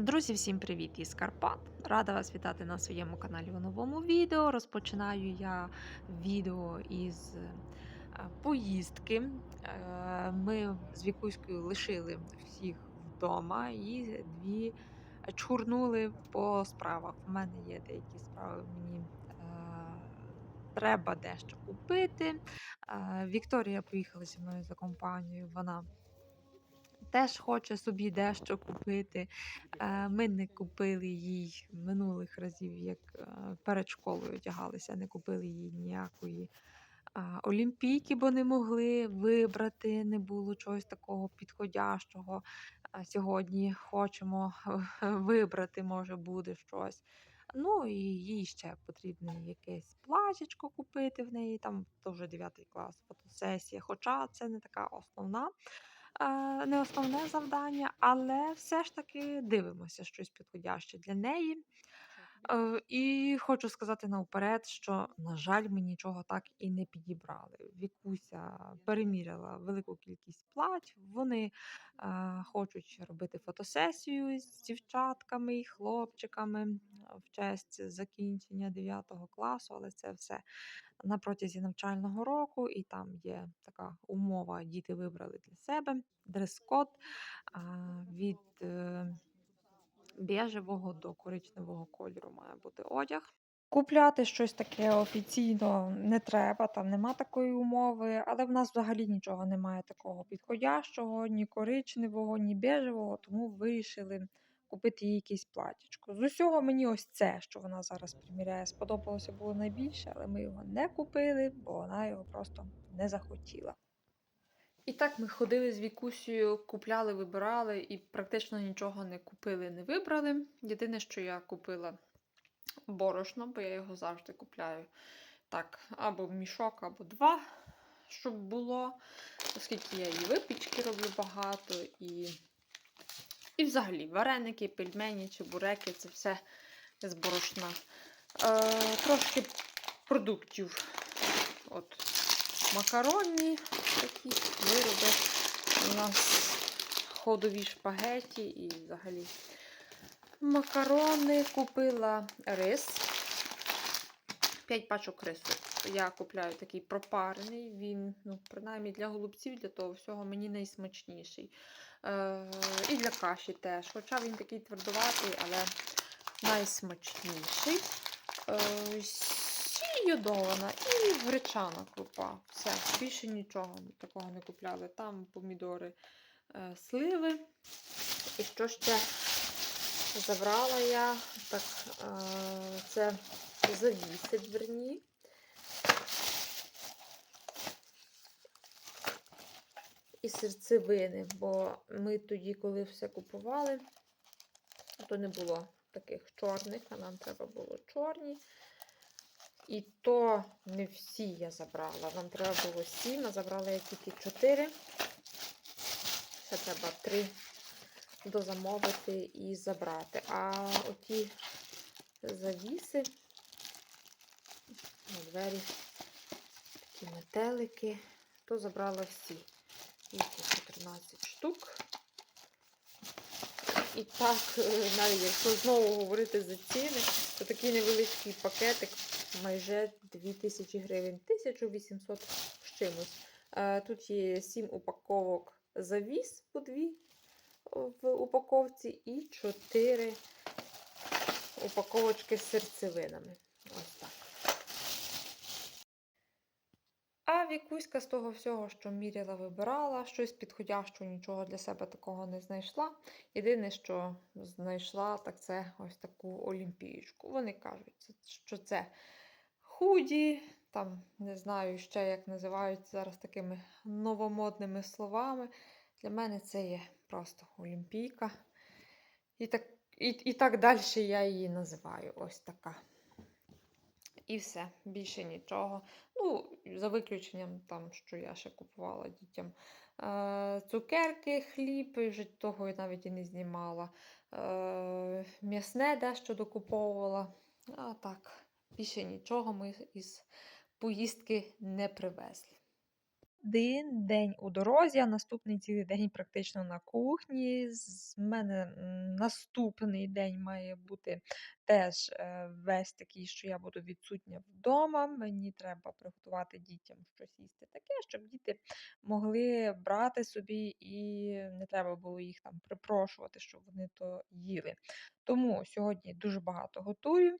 Друзі, всім привіт із Карпат! Рада вас вітати на своєму каналі у новому відео. Розпочинаю я відео із е, поїздки. Е, Ми з Вікуською лишили всіх вдома і дві чхурнули по справах. У мене є деякі справи, мені е, треба дещо купити. Е, Вікторія поїхала зі мною за компанією. Вона теж хоче собі дещо купити. Е, Ми не купили їй минулих разів, як е, перед школою одягалися, не купили їй ніякої олімпійки, бо не могли вибрати, не було чогось такого підходящого. Сьогодні хочемо вибрати, може буде щось. Ну і їй ще потрібно якесь платячко купити в неї, там то вже 9 клас фотосесія, хоча це не така основна не основне завдання, але все ж таки дивимося щось підходяще для неї. Е, і хочу сказати наперед, що, на жаль, ми нічого так і не підібрали. Вікуся переміряла велику кількість плать. Вони е, хочуть робити фотосесію з дівчатками і хлопчиками в честь закінчення 9 класу, але це все на протязі навчального року, і там є така умова, діти вибрали для себе дрес-код від бежевого до коричневого кольору має бути одяг. Купляти щось таке офіційно не треба, там нема такої умови, але в нас взагалі нічого немає такого підходящого, ні коричневого, ні бежевого, тому вирішили купити їй якесь платічко. З усього мені ось це, що вона зараз приміряє, сподобалося було найбільше, але ми його не купили, бо вона його просто не захотіла. І так ми ходили з Вікусією, купляли, вибирали і практично нічого не купили, не вибрали. Єдине, що я купила борошно, бо я його завжди купляю так, або в мішок, або два, щоб було, оскільки я і випічки роблю багато, і, і взагалі вареники, пельмені, чебуреки це все з борошна. Е, Трошки продуктів. От макаронні такі вироби. У нас ходові шпагеті і взагалі макарони. Купила рис. 5 пачок рису. Я купляю такий пропарений. Він, ну, принаймні для голубців, для того всього мені найсмачніший. Е, І для каші теж. Хоча він такий твердуватий, але найсмачніший. Е, Сіль йодована і гречана крупа. Все, більше нічого такого не купляли. Там помідори, е, сливи. І що ще забрала я? Так, е, це завіси дверні. І серцевини, бо ми тоді, коли все купували, то не було таких чорних, а нам треба було чорні. І то не всі я забрала. Нам треба було сім, а забрала я тільки чотири. Ще треба три дозамовити і забрати. А оті завіси на двері, такі метелики, то забрала всі. Їх 14 штук. І так, е, навіть якщо знову говорити за ціни, то такий невеличкий пакетик майже 2000 гривень, 1800 з чимось. Е, Тут є 7 упаковок завіс по 2 в упаковці і 4 упаковочки з серцевинами. Ось так. А Вікуська з того всього, що міряла, вибирала, щось підходящого, нічого для себе такого не знайшла. Єдине, що знайшла, так це ось таку олімпієчку. Вони кажуть, що це худі, там не знаю ще, як називають зараз такими новомодними словами. Для мене це є просто олімпійка. І так, і, і так далі я її називаю. Ось така. І все, більше нічого. Ну, за виключенням, там, що я ще купувала дітям е, цукерки, хліб, і вже того я навіть і не знімала. Е, М'ясне дещо докуповувала. А так, більше нічого ми із поїздки не привезли. Один день у дорозі, а наступний цілий день практично на кухні. З мене наступний день має бути теж е, весь такий, що я буду відсутня вдома. Мені треба приготувати дітям щось їсти таке, щоб діти могли брати собі і не треба було їх там припрошувати, щоб вони то їли. Тому сьогодні дуже багато готую.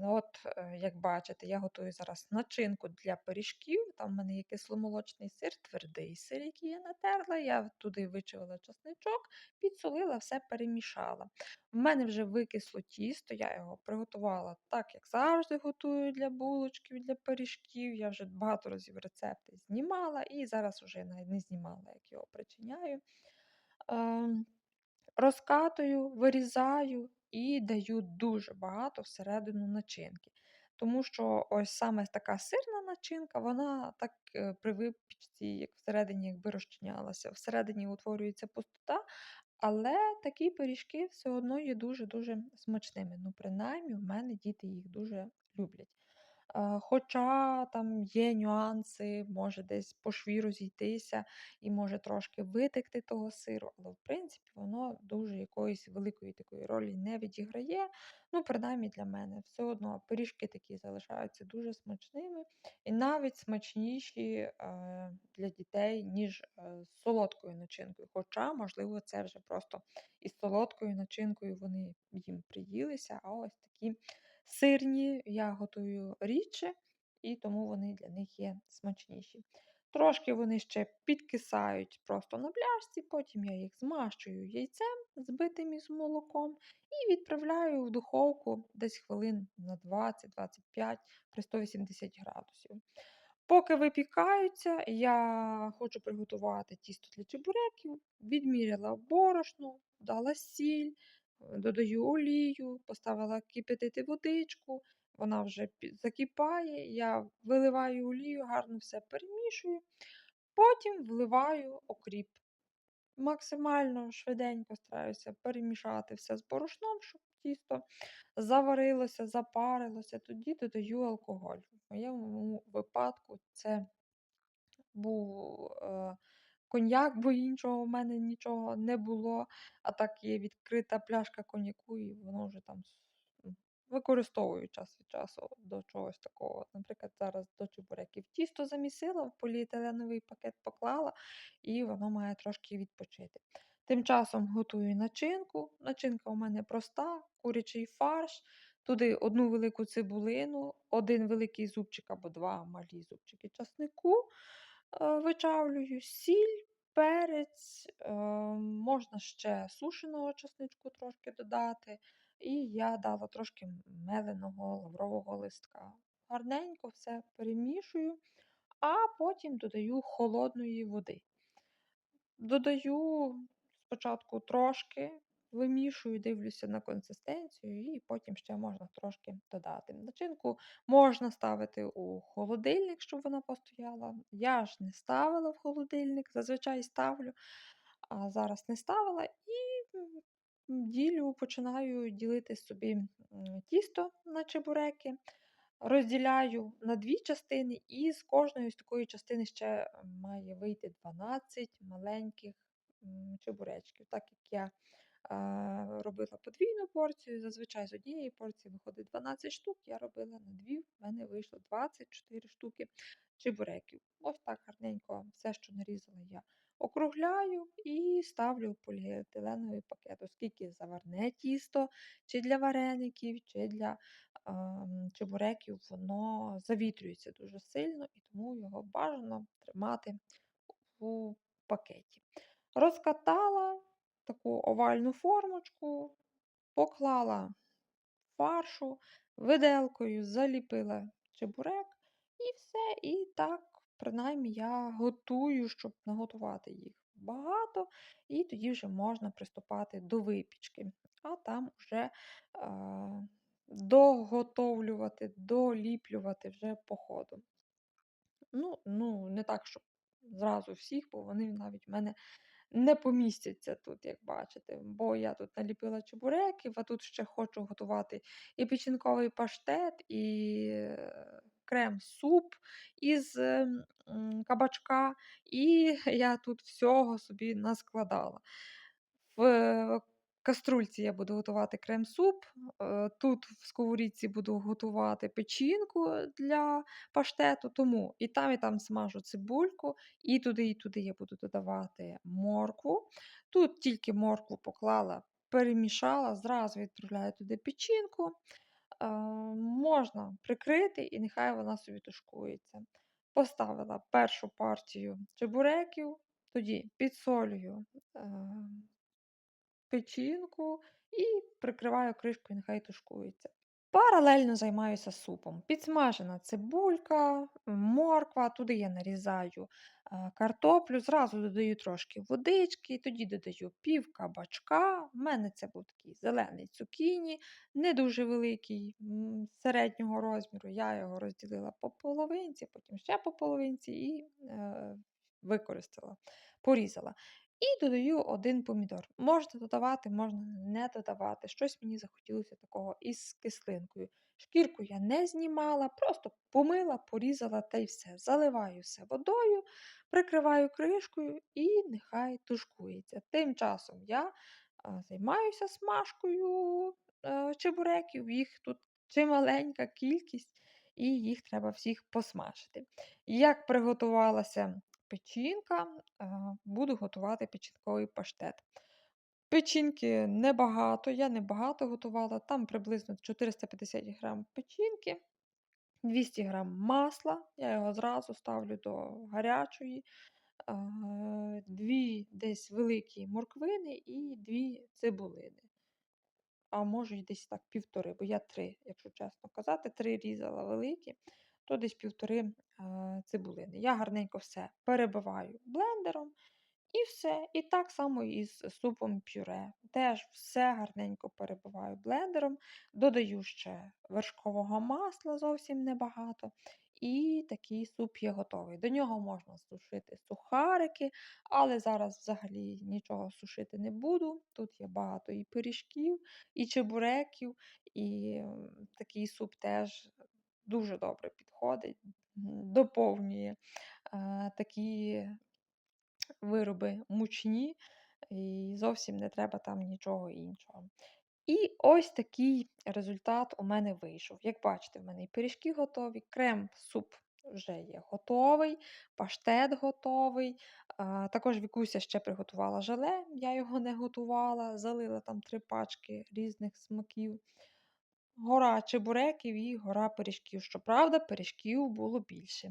Ну, От, е, як бачите, я готую зараз начинку для пиріжків. Там в мене є кисломолочний сир, твердий сир, який я натерла. Я туди вичавила чесничок, підсолила, все перемішала. В мене вже викисло тісто, я його приготувала так, як завжди готую для булочків, для пиріжків. Я вже багато разів рецепти знімала і зараз вже навіть не знімала, як його причиняю. Ем, Розкатую, вирізаю і даю дуже багато всередину начинки. Тому що ось саме така сирна начинка, вона так е, при випічці, як всередині якби розчинялася. Всередині утворюється пустота, але такі пиріжки все одно є дуже-дуже смачними. Ну, принаймні, в мене діти їх дуже люблять. Е, Хоча там є нюанси, може десь по шві розійтися і може трошки витекти того сиру, але в принципі воно дуже якоїсь великої такої ролі не відіграє. Ну, принаймні для мене все одно пиріжки такі залишаються дуже смачними і навіть смачніші е, для дітей, ніж е, з солодкою начинкою. Хоча, можливо, це вже просто із солодкою начинкою вони їм приїлися, а ось такі. Сирні я готую рідше, і тому вони для них є смачніші. Трошки вони ще підкисають просто на пляшці, потім я їх змащую яйцем, збитим із молоком, і відправляю в духовку десь хвилин на 20-25 при 180 градусів. Поки випікаються, я хочу приготувати тісто для чебуреків, відміряла борошно, дала сіль, додаю олію, поставила кипятити водичку, вона вже закипає, я виливаю олію, гарно все перемішую, потім вливаю окріп. Максимально швиденько стараюся перемішати все з борошном, щоб тісто заварилося, запарилося, тоді додаю алкоголь. В моєму випадку це був е, коньяк, бо іншого в мене нічого не було. А так є відкрита пляшка коньяку, і воно вже там використовую час від часу до чогось такого. Наприклад, зараз до чебуреків тісто замісила, в поліетиленовий пакет поклала, і воно має трошки відпочити. Тим часом готую начинку. Начинка у мене проста, курячий фарш. Туди одну велику цибулину, один великий зубчик або два малі зубчики часнику вичавлюю, сіль, перець, е, можна ще сушеного часничку трошки додати. І я дала трошки меленого лаврового листка. Гарненько все перемішую, а потім додаю холодної води. Додаю спочатку трошки, вимішую, дивлюся на консистенцію, і потім ще можна трошки додати. Начинку можна ставити у холодильник, щоб вона постояла. Я ж не ставила в холодильник, зазвичай ставлю, а зараз не ставила і ділю, починаю ділити собі тісто на чебуреки. Розділяю на дві частини, і з кожної з такої частини ще має вийти 12 маленьких чебуречків. Так як я робила подвійну порцію, зазвичай з однієї порції виходить 12 штук, я робила на дві, в мене вийшло 24 штуки чебуреків. Ось так гарненько все, що нарізала, я округляю і ставлю в поліетиленовий пакет, оскільки заварне тісто чи для вареників, чи для ем, чебуреків, воно завітрюється дуже сильно, і тому його бажано тримати у пакеті. Розкатала таку овальну формочку, поклала фаршу, виделкою заліпила чебурек і все. І так, принаймні, я готую, щоб наготувати їх багато, і тоді вже можна приступати до випічки. А там вже а, доготовлювати, доліплювати вже по ходу. Ну, ну, не так, щоб зразу всіх, бо вони навіть в мене не помістяться тут, як бачите. Бо я тут наліпила чебуреків, а тут ще хочу готувати і печінковий паштет, і е, крем-суп із ем, кабачка, і я тут всього собі наскладала. В каструльці я буду готувати крем-суп, е, тут в сковорідці буду готувати печінку для паштету, тому і там, і там смажу цибульку, і туди, і туди я буду додавати моркву. Тут тільки моркву поклала, перемішала, зразу відправляю туди печінку. Е, можна прикрити, і нехай вона собі тушкується. Поставила першу партію чебуреків, тоді підсолюю е, печінку і прикриваю кришкою, нехай тушкується. Паралельно займаюся супом. Підсмажена цибулька, морква, туди я нарізаю е, картоплю, зразу додаю трошки водички, тоді додаю пів кабачка. У мене це був такий зелений цукіні, не дуже великий, середнього розміру. Я його розділила по половинці, потім ще по половинці і е, використала, порізала. І додаю один помідор. Можна додавати, можна не додавати. Щось мені захотілося такого із кислинкою. Шкірку я не знімала, просто помила, порізала та й все. Заливаю все водою, прикриваю кришкою і нехай тушкується. Тим часом я займаюся смажкою е, чебуреків, їх тут чималенька кількість, і їх треба всіх посмажити. Як приготувалася печінка, е, буду готувати печінковий паштет. Печінки небагато, я небагато готувала, там приблизно 450 грам печінки, 200 грам масла, я його зразу ставлю до гарячої, е, дві десь великі морквини і дві цибулини. А може десь так півтори, бо я три, якщо чесно казати, три різала великі, то десь півтори е, цибулини. Я гарненько все перебиваю блендером і все. І так само із супом пюре. Теж все гарненько перебиваю блендером, додаю ще вершкового масла зовсім небагато. І такий суп є готовий. До нього можна сушити сухарики, але зараз взагалі нічого сушити не буду. Тут є багато і пиріжків, і чебуреків, і такий суп теж дуже добре підходить, доповнює е, такі вироби мучні, і зовсім не треба там нічого іншого. І ось такий результат у мене вийшов. Як бачите, в мене і пиріжки готові, крем-суп вже є готовий, паштет готовий. А, також Вікуся ще приготувала желе, я його не готувала, залила там три пачки різних смаків. Гора чебуреків і гора пиріжків. Щоправда, пиріжків було більше.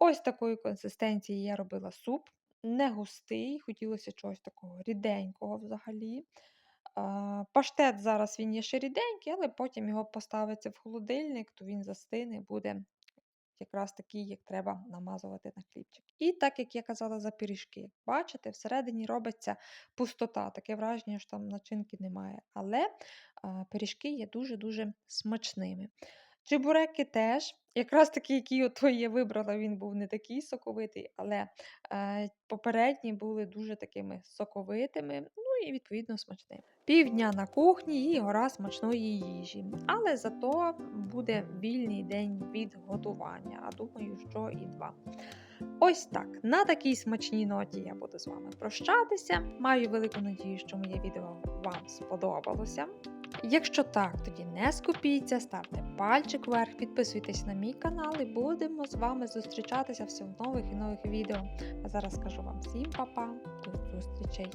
Ось такої консистенції я робила суп. Не густий, хотілося чогось такого ріденького взагалі. Паштет зараз він є ще ріденький, але потім його поставиться в холодильник, то він застине, буде якраз такий, як треба намазувати на хлібчик. І так, як я казала за пиріжки, бачите, всередині робиться пустота, таке враження, що там начинки немає. Але а, пиріжки є дуже-дуже смачними. Чебуреки теж, якраз такий, який ото я вибрала, він був не такий соковитий, але е, попередні були дуже такими соковитими, ну і відповідно смачними. Півдня на кухні і гора смачної їжі. Але зато буде вільний день від готування, а думаю, що і два. Ось так. На такій смачній ноті я буду з вами прощатися. Маю велику надію, що моє відео вам сподобалося. Якщо так, тоді не скупіться, ставте пальчик вверх, підписуйтесь на мій канал і будемо з вами зустрічатися все в нових і нових відео. А зараз скажу вам всім па-па, до зустрічей!